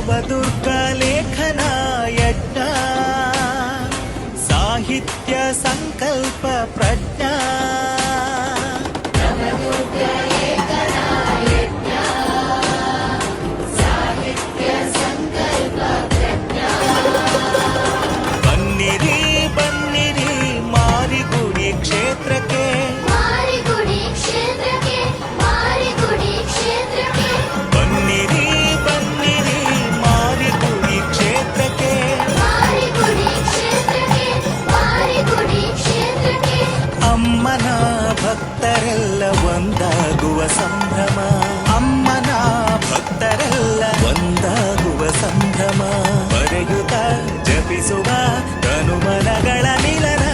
नवदुर्गलेखनायट्ट साहित्यसङ्कल्पप्रज्ञा ಭಕ್ತರೆಲ್ಲ ಒಂದಾಗುವ ಸಂಭ್ರಮ. ಬರೆಯುತ್ತ ಜಪಿಸುವ ತನುಮನಗಳ ಮಿಲನ.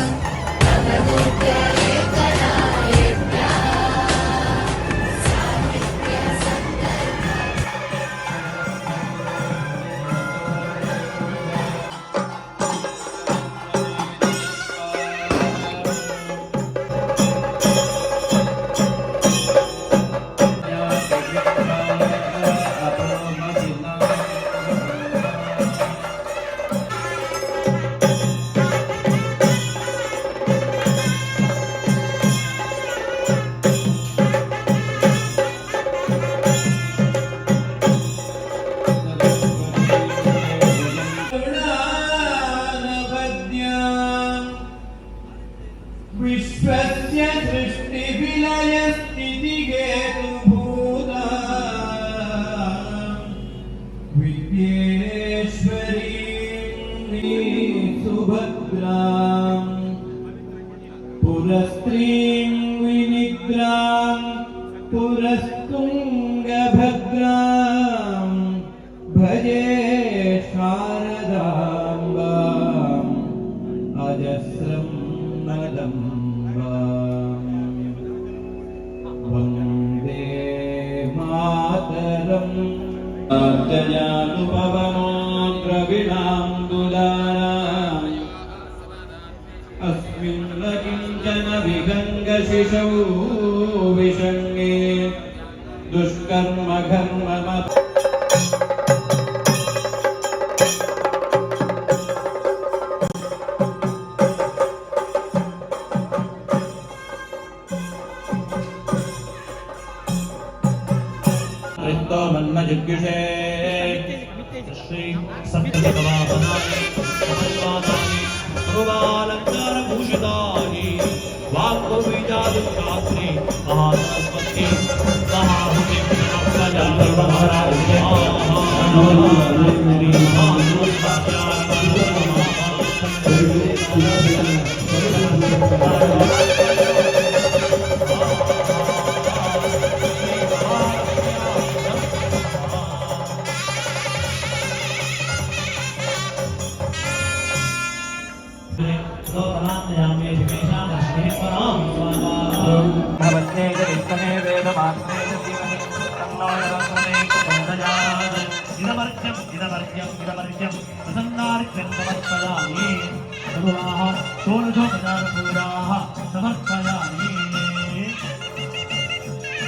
विद्येश्वरीं सुभद्राम् पुरस्त्रीं विनिद्रां पुरस्तुङ्गभद्रां भजे शारदाम्बाम् अर्चयानुपवनो द्रविणां विगङ्गशिशौ विषङ्गे दुष्कर्म घर्ममत् सप्तपदवाहनानि कमलवासानि ध्रुवालङ्कारभूषितानि वाक्कोविजादुरात्रे महासरस्वत्यै महाहुतिं महाराज नमो नमो नमो नमो वेदमात्मे धीमहि तन्नो नरसने प्रचोदयात् इदमर्घ्यम् इदमर्घ्यम् इदमर्घ्यम् प्रसन्नार्घ्यम् समर्पयामि सर्वाः षोडशोपचारपूजाः समर्पयामि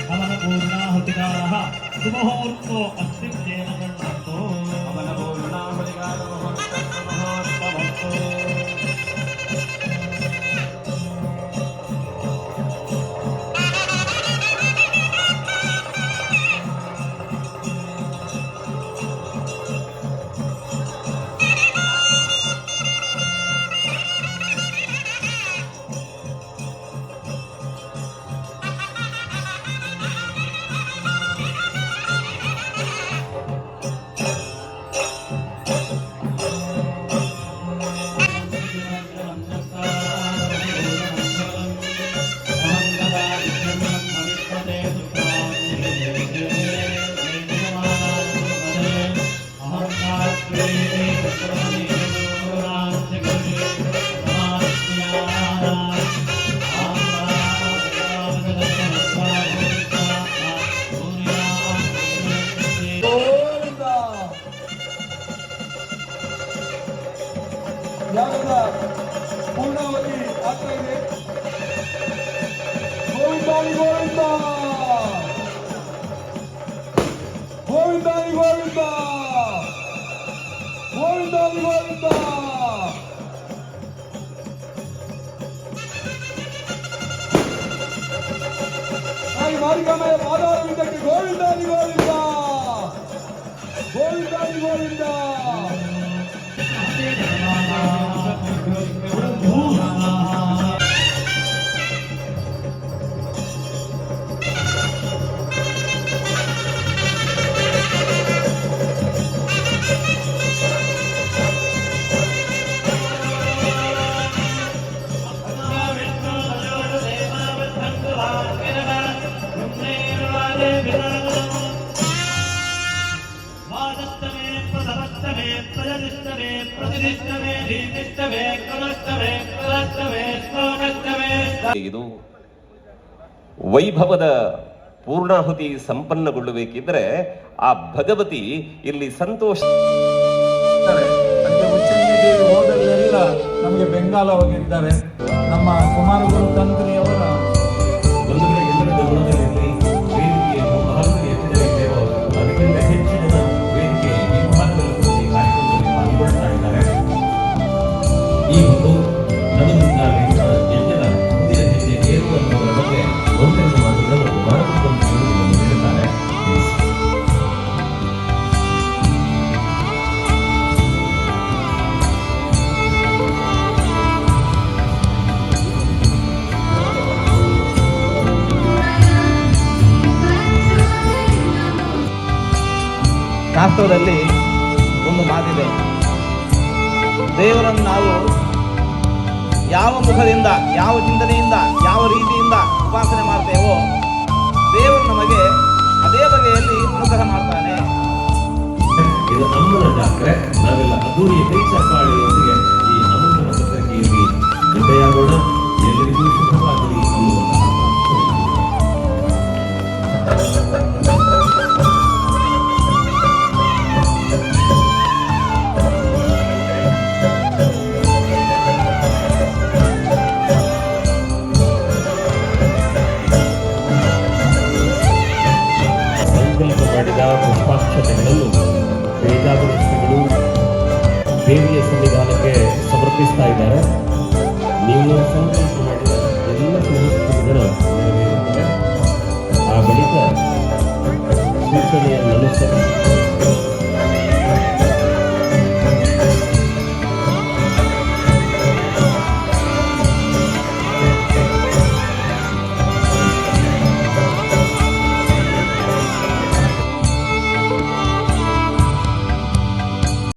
हवनपूर्णाहुतिकाः सुमुहूर्तो अस्मिन् ಯಾವಾಗ ಪೂರ್ಣಾವತಿ ಆಗ್ತಾ ಇದೆ ಗೋವಿಂದಾನಿ ಗೋವಿಂದ ಗೋವಿಂದಾನಿ ಗೋವಿಂದ ಗೋವಿಂದಾನಿ ಗೋವಿಂದ ಮಾರಿಕಮ್ಮಯ್ಯ ಪಾದಾರವಿಂದಕ್ಕೆ ಗೋವಿಂದಾನಿ ಗೋವಿಂದ ಗೋವಿಂದಾನಿ ಗೋವಿಂದ ಪ್ರಸವಸ್ತಮೇ ಪ್ರಜನಿಷ್ಟಮೇ ಪ್ರತಿಷ್ಠವೇ ನಿರ್ದಿಷ್ಟವೇ ಕೃತಸ್ಥಮೇ ಕೃತಸ್ಥಮೇ ಸ್ತೋನಸ್ಥಮೇ ಇದು ವೈಭವದ ಪೂರ್ಣಾಹುತಿ ಸಂಪನ್ನಗೊಳ್ಳಬೇಕಿದ್ರೆ ಆ ಭಗವತಿ ಇಲ್ಲಿ ಸಂತೋಷ ಹೋದಲ್ಲೆಲ್ಲ ನಮಗೆ ಬೆಂಗಾಲ ಹೋಗಿದ್ದಾರೆ ನಮ್ಮ ಕುಮಾರಗುರು ತಂತ್ರಿಯವರ ಶಾಸ್ತ್ರದಲ್ಲಿ ಒಂದು ಮಾತಿದೆ. ದೇವರನ್ನು ನಾವು ಯಾವ ಮುಖದಿಂದ, ಯಾವ ಚಿಂತನೆಯಿಂದ, ಯಾವ ರೀತಿಯಿಂದ ಉಪಾಸನೆ ಮಾಡ್ತೇವೋ, ದೇವರು ನಮಗೆ ಅದೇ ಬಗೆಯಲ್ಲಿ ಅನುಗ್ರಹ ಮಾಡ್ತಾನೆ. ಇದು ಜಾತ್ರೆ, ನಾವೆಲ್ಲ ಅದ್ದೂರಿಯ ಕೈ ದೇವಿಯ ಸನ್ನಿಧಾನಕ್ಕೆ ಸಮರ್ಪಿಸ್ತಾ ಇದ್ದಾರೆ. ನೀವು ಸಂಕಲ್ಪ